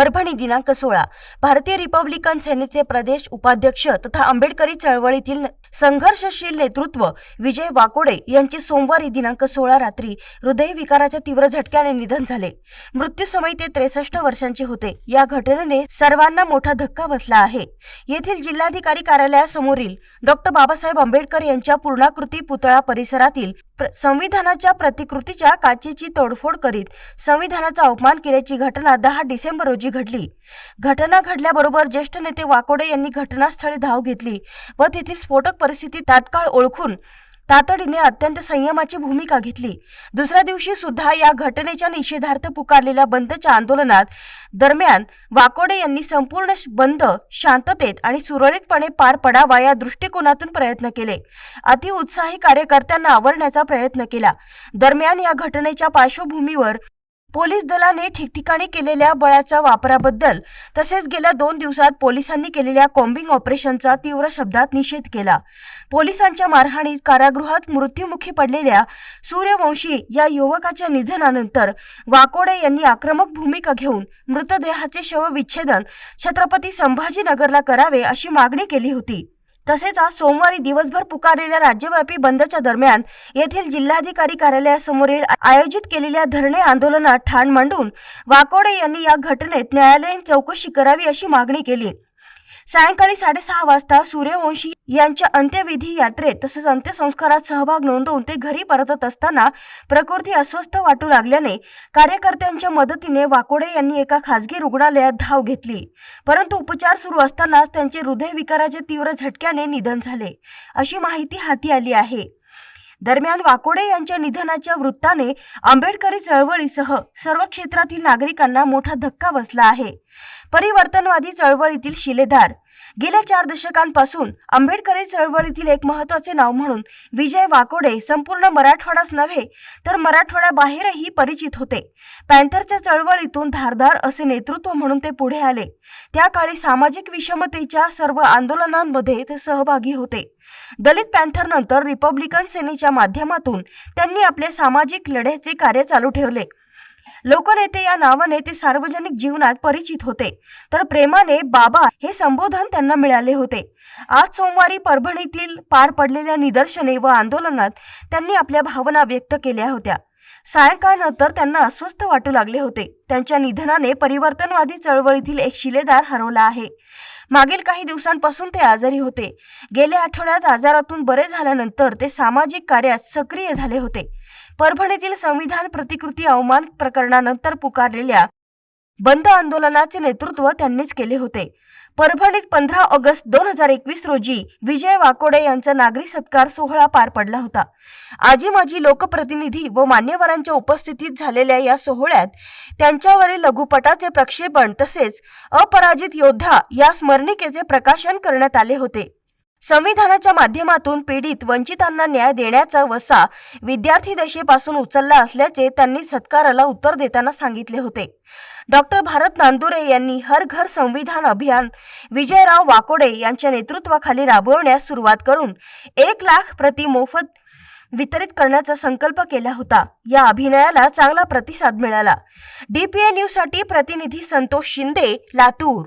परभणी दिनांक सोळा. भारतीय रिपब्लिकन सेनेचे प्रदेश उपाध्यक्ष तथा आंबेडकरी चळवळीतील संघर्षशील नेतृत्व विजय वाकोडे यांचे सोमवारी दिनांक सोळा रात्री हृदयविकाराच्या तीव्र झटक्याने निधन झाले. मृत्यूसमयी ते त्रेसष्ट वर्षांचे होते. या घटनेने सर्वांना मोठा धक्का बसला आहे. येथील जिल्हाधिकारी कार्यालयासमोरील डॉक्टर बाबासाहेब आंबेडकर यांच्या पूर्णाकृती पुतळा परिसरातील संविधानाच्या प्रतिकृतीच्या काचेची तोडफोड करीत संविधानाचा अपमान केल्याची घटना दहा डिसेंबर रोजी घडली. घटना घडल्याबरोबर ज्येष्ठ नेते वाकोडे यांनी घटनास्थळी धाव घेतली व तेथील स्फोटक परिस्थिती तात्काळ ओळखून तातडीने अत्यंत संयमाची भूमिका घेतली. दुसऱ्या दिवशी सुद्धा या घटनेच्या निषेधार्थ पुकारलेल्या बंदच्या आंदोलनात दरम्यान वाकोडे यांनी संपूर्ण बंद शांततेत आणि सुरळीतपणे पार पडावा या दृष्टिकोनातून प्रयत्न केले. अतिउत्साही कार्यकर्त्यांना आवरण्याचा प्रयत्न केला. दरम्यान या घटनेच्या पार्श्वभूमीवर पोलीस दलाने ठिकठिकाणी केलेल्या बळाच्या वापराबद्दल तसेच गेल्या दोन दिवसात पोलिसांनी केलेल्या कॉम्बिंग ऑपरेशनचा तीव्र शब्दात निषेध केला. पोलिसांच्या मारहाणीत कारागृहात मृत्युमुखी पडलेल्या सूर्यवंशी या युवकाच्या निधनानंतर वाकोडे यांनी आक्रमक भूमिका घेऊन मृतदेहाचे शवविच्छेदन छत्रपती संभाजीनगरला करावे अशी मागणी केली होती. तसेच आज सोमवारी दिवसभर पुकारलेल्या राज्यव्यापी बंदच्या दरम्यान येथील जिल्हाधिकारी कार्यालयासमोरील आयोजित केलेल्या धरणे आंदोलनात ठाण मांडून वाकोडे यांनी या घटनेत न्यायालयीन चौकशी करावी अशी मागणी केली सायंकाळी साडेसहा वाजता सूर्यवंशी यांच्या अंत्यविधी यात्रेत तसेच अंत्यसंस्कारात सहभाग नोंदवून ते घरी परतत असताना प्रकृती अस्वस्थ वाटू लागल्याने कार्यकर्त्यांच्या मदतीने वाकोडे यांनी एका खासगी रुग्णालयात धाव घेतली. परंतु उपचार सुरू असतानाच त्यांचे हृदयविकाराच्या तीव्र झटक्याने निधन झाले अशी माहिती हाती आली आहे. दरम्यान वाकोडे यांच्या निधनाच्या वृत्ताने आंबेडकरी चळवळीसह सर्व क्षेत्रातील नागरिकांना मोठा धक्का बसला आहे. परिवर्तनवादी चळवळीतील शिलेदार गेल्या चार दशकांपासून आंबेडकरी चळवळीतील एक महत्त्वाचे नाव म्हणून विजय वाकोडे संपूर्ण मराठवाडाच नव्हे तर मराठवाड्याबाहेरही परिचित होते. पॅन्थरच्या चळवळीतून धारदार असे नेतृत्व म्हणून ते पुढे आले. त्या काळी सामाजिक विषमतेच्या सर्व आंदोलनांमध्ये ते सहभागी होते. दलित पॅन्थर नंतर रिपब्लिकन सेनेच्या माध्यमातून त्यांनी आपले सामाजिक लढ्याचे कार्य चालू ठेवले. लोकनेते या नावाने ते सार्वजनिक जीवनात परिचित होते. तर प्रेमाने बाबा हे संबोधन त्यांना मिळाले होते. आज सोमवारी परभणीतील पार पडलेल्या निदर्शने व आंदोलनात त्यांनी आपल्या भावना व्यक्त केल्या होत्या. सायंकाळनंतर त्यांना अस्वस्थ वाटू लागले होते. त्यांच्या निधनाने परिवर्तनवादी चळवळीतील एक शिलेदार हरवला आहे. मागील काही दिवसांपासून ते आजारी होते. गेल्या आठवड्यात आजारातून बरे झाल्यानंतर ते सामाजिक कार्यात सक्रिय झाले होते. परभणीतील संविधान प्रतिकृती अवमान प्रकरणानंतर पुकारलेल्या बंद आंदोलनाचे नेतृत्व त्यांनीच केले होते. परभणीत पंधरा ऑगस्ट दोन हजार एकवीस रोजी विजय वाकोडे यांचा नागरी सत्कार सोहळा पार पडला होता. आजी माजी लोकप्रतिनिधी व मान्यवरांच्या उपस्थितीत झालेल्या या सोहळ्यात त्यांच्यावरील लघुपटाचे प्रक्षेपण तसेच अपराजित योद्धा या स्मरणिकेचे प्रकाशन करण्यात आले होते. संविधानाच्या माध्यमातून पीडित वंचितांना न्याय देण्याचा वसा विद्यार्थी दशेपासून उचलला असल्याचे त्यांनी सत्काराला उत्तर देताना सांगितले होते. डॉक्टर भारत नांदुरे यांनी हर घर संविधान अभियान विजयराव वाकोडे यांच्या नेतृत्वाखाली राबवण्यास सुरुवात करून एक लाख प्रति मोफत वितरित करण्याचा संकल्प केला होता. या अभिनयाला चांगला प्रतिसाद मिळाला. डीपीए न्यूजसाठी प्रतिनिधी संतोष शिंदे लातूर.